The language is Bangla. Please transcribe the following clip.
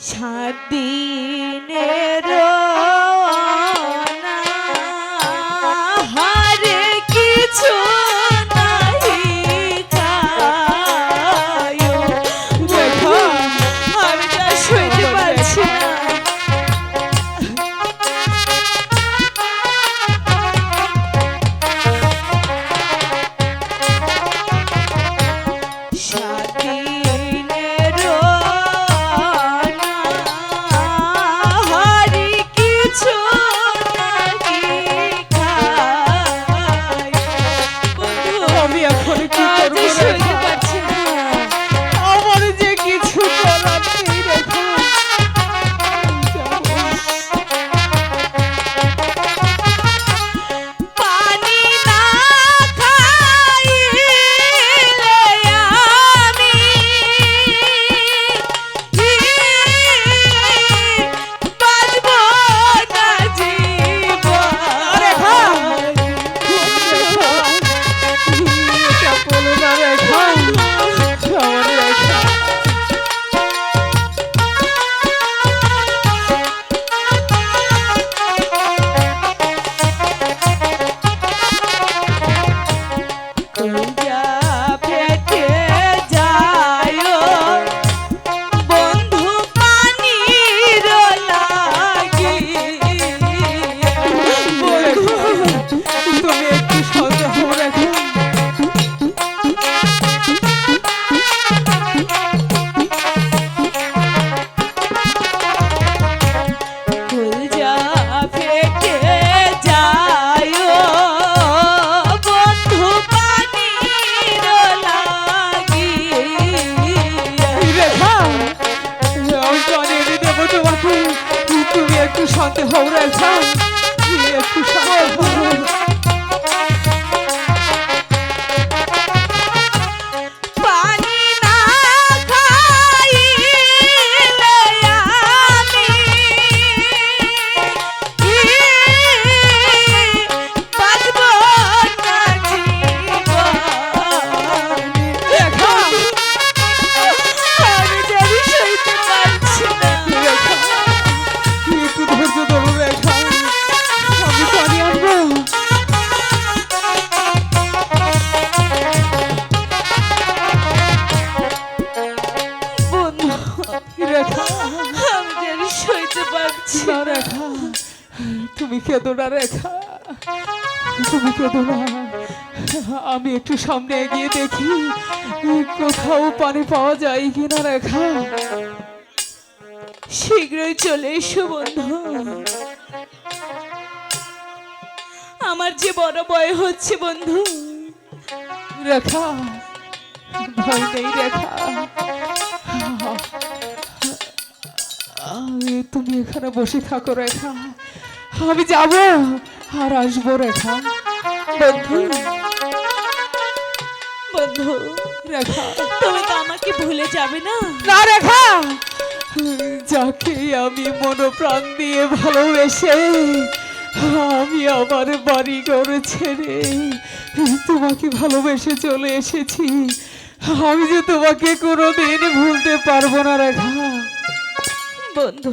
সাত দিনের তুমি একটু সন্দেহ রেখা একটু সন্দেহ পানি না রেখা, তুমি কেঁদো রেখা, তুমি কেঁদো আমি একটু সামনে এগিয়ে দেখি, কোথাও পানি পাওয়া যায় কিনা রেখা। শীঘ্রই চলে এসো বন্ধু। আমার যে বড় ভয় হচ্ছে বন্ধু। রেখা, ভয় নেই রেখা। এখানে বসে থাকো রেখা। আমি যাব আর আসব রেখা। বন্ধু বন্ধু রেখা। তুমি তো আমাকে ভুলে যাবে না? না রেখা যাকে আমি মনোপ্রাণ দিয়ে ভালোবেসে আমি আমার বাড়ি ঘর ছেড়ে তোমাকে ভালোবেসে চলে এসেছি। আমি যে তোমাকে কোনোদিন ভুলতে পারব না রেখা। বন্ধু।